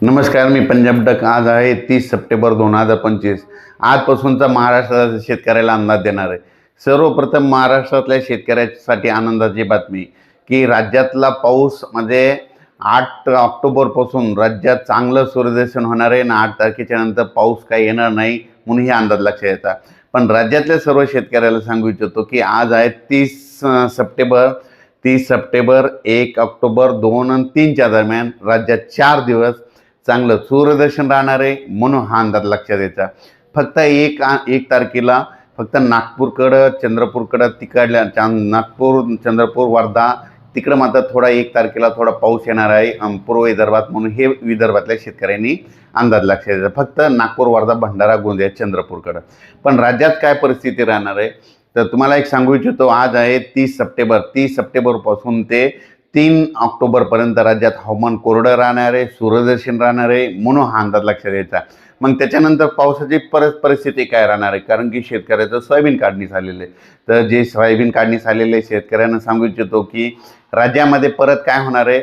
नमस्कार मी पंजाब डक. आज आहे तीस सप्टेंबर दोन हजार पंचवीस. आजपासूनचा महाराष्ट्राचा शेतकऱ्याला अंदाज देणार आहे. सर्वप्रथम महाराष्ट्रातल्या शेतकऱ्यासाठी आनंदाची बातमी की राज्यातला पाऊस म्हणजे आठ ऑक्टोबरपासून राज्यात चांगलं सूर्यदर्शन होणार आहे आणि आठ तारखेच्या नंतर पाऊस काही येणार नाही म्हणून हे अंदाज लक्षात येतात. पण राज्यातल्या सर्व शेतकऱ्याला सांगू इच्छितो की आज आहे तीस सप्टेंबर. तीस सप्टेंबर एक ऑक्टोबर दोन आणि तीनच्या दरम्यान राज्यात चार दिवस चांगलं सूर्यदर्शन राहणार आहे म्हणून हा अंदाज लक्षात द्यायचा फक्त एक एक तारखेला फक्त नागपूरकडं चंद्रपूरकडं तिकडल्या चां नागपूर चंद्रपूर वर्धा तिकडं मात्र थोडा एक तारखेला थोडा पाऊस येणार आहे. पूर्व विदर्भात म्हणून हे विदर्भातल्या शेतकऱ्यांनी अंदाज लक्षात द्यायचा फक्त नागपूर वर्धा भंडारा गोंदिया चंद्रपूरकडं. पण राज्यात काय परिस्थिती राहणार आहे? तर तुम्हाला एक सांगू इच्छितो आज आहे तीस सप्टेंबर. तीस सप्टेंबरपासून ते तीन ऑक्टोबरपर्यंत राज्यात हवामान कोरडं राहणार आहे सूर्यदर्शन राहणार आहे म्हणून हा अंदाज लक्षात यायचा. मग त्याच्यानंतर पावसाची परत परिस्थिती काय राहणार आहे? कारण की शेतकऱ्याचं सोयाबीन काढणी झालेलं आहे. तर जे सोयाबीन काढणी झालेलं आहे, शेतकऱ्यांना सांगू इच्छितो की राज्यामध्ये परत काय होणार आहे?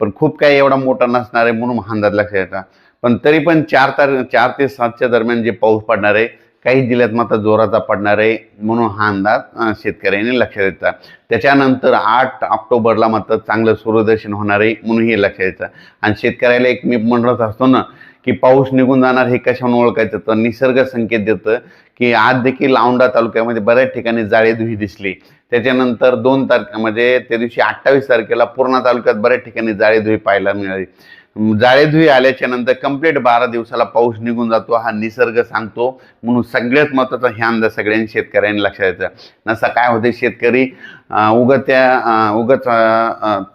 पण खूप काही एवढा मोठा नसणार आहे म्हणून अंदाज लक्षात येतात पण तरी पण चार तार चार ते सातच्या दरम्यान जे पाऊस पडणार आहे काही जिल्ह्यात मात्र जोराचा पडणार आहे म्हणून हा अंदाज शेतकऱ्यांनी लक्षात येतात त्याच्यानंतर आठ ऑक्टोबरला मात्र चांगलं सूर्यदर्शन होणार आहे म्हणून हे लक्षात येतं आणि शेतकऱ्याला एक मी म्हणत असतो ना की पाऊस निघून जाणार हे कशावरून ओळखायचं? तर निसर्ग संकेत देतं की आज देखील औंढा तालुक्यामध्ये बऱ्याच ठिकाणी जाळेधुही दिसली. त्याच्यानंतर दोन तारखे म्हणजे त्या दिवशी अठ्ठावीस तारखेला पूर्णा तालुक्यात बऱ्याच ठिकाणी जाळेधुही पाहायला मिळाली. जाळेधुई आल्याच्यानंतर कंप्लीट बारा दिवसाला पाऊस निघून जातो. हा निसर्ग सांगतो. म्हणून सगळ्यात महत्त्वाचा ह्या अंदाज सगळ्यांनी शेतकऱ्यांनी लक्षात यायचं नसा काय होते शेतकरी? अं, उगाच त्या उगाच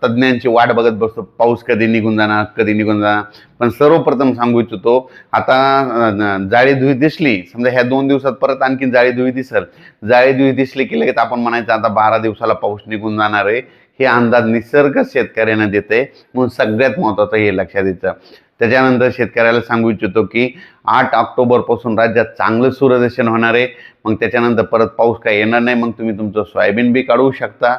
तज्ज्ञांची वाट बघत बसतो. पाऊस कधी निघून जाणार कधी निघून जाणार? पण सर्वप्रथम सांगू इच्छितो आता जाळीधुई दिसली. समजा ह्या दोन दिवसात परत आणखी जाळीधुई दिसल. जाळीधुई दिसली की लगेच आपण म्हणायचं आता बारा दिवसाला पाऊस निघून जाणार आहे. हे अंदाज निसर्ग शेतकऱ्यांना देते म्हणून सगळ्यात महत्त्वाचं हे लक्षात येतं. त्याच्यानंतर शेतकऱ्याला सांगू इच्छितो की आठ ऑक्टोबरपासून राज्यात चांगलं सूर्यदर्शन होणार आहे. मग त्याच्यानंतर परत पाऊस काय येणार नाही. मग तुम्ही तुमचं सोयाबीन बी काढू शकता.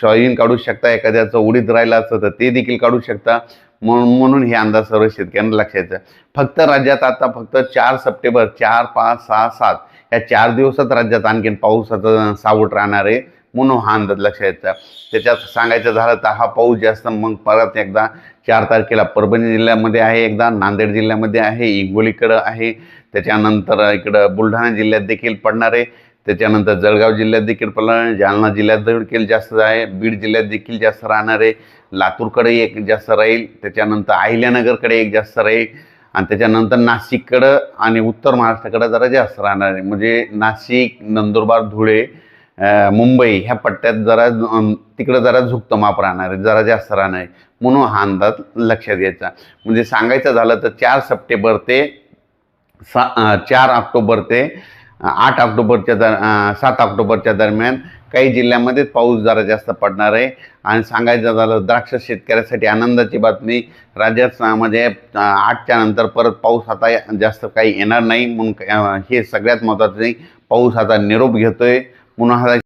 सोयाबीन काढू शकता. एखाद्याचं उडीद राहिलं असतं तर ते देखील काढू शकता. म्हणून म्हणून हे अंदाज सर्व शेतकऱ्यांना लक्षात फक्त राज्यात आता फक्त चार सप्टेंबर चार पाच सहा सात या चार दिवसात राज्यात आणखीन पावसाचं सावट राहणार आहे. म्हणून हा अंदाज लक्षात येतं त्याच्यात सांगायचं झालं तर हा पाऊस जास्त मग परत एकदा चार तारखेला परभणी जिल्ह्यामध्ये आहे एकदा नांदेड जिल्ह्यामध्ये आहे हिंगोलीकडं आहे. त्याच्यानंतर इकडं बुलढाणा जिल्ह्यात देखील पडणार आहे. त्याच्यानंतर जळगाव जिल्ह्यात देखील पडणार आहे. जालना जिल्ह्यात देखील जास्त आहे. बीड जिल्ह्यात देखील जास्त राहणार आहे. लातूरकडे एक जास्त राहील. त्याच्यानंतर अहिल्यानगरकडे एक जास्त राहील. आणि त्याच्यानंतर नाशिककडं आणि उत्तर महाराष्ट्राकडं जरा जास्त राहणार आहे. म्हणजे नाशिक नंदुरबार धुळे मुंबई ह्या पट्ट्यात जरा तिकडं जरा झुकतं माप राहणार आहे जरा जास्त राहणार आहे. म्हणून हा अंदाज लक्षात घ्यायचा. म्हणजे सांगायचं झालं तर चार सप्टेंबर ते सा चार ऑक्टोबर ते आठ ऑक्टोबरच्या दर सात ऑक्टोबरच्या दरम्यान काही जिल्ह्यामध्ये पाऊस जरा जास्त पडणार आहे. आणि सांगायचं झालं द्राक्ष शेतकऱ्यासाठी आनंदाची बातमी राज्यात म्हणजे आठच्या नंतर परत पाऊस आता जास्त काही येणार नाही. म्हणून हे सगळ्यात महत्त्वाचं नाही पाऊस आता निरोप घेतोय. monada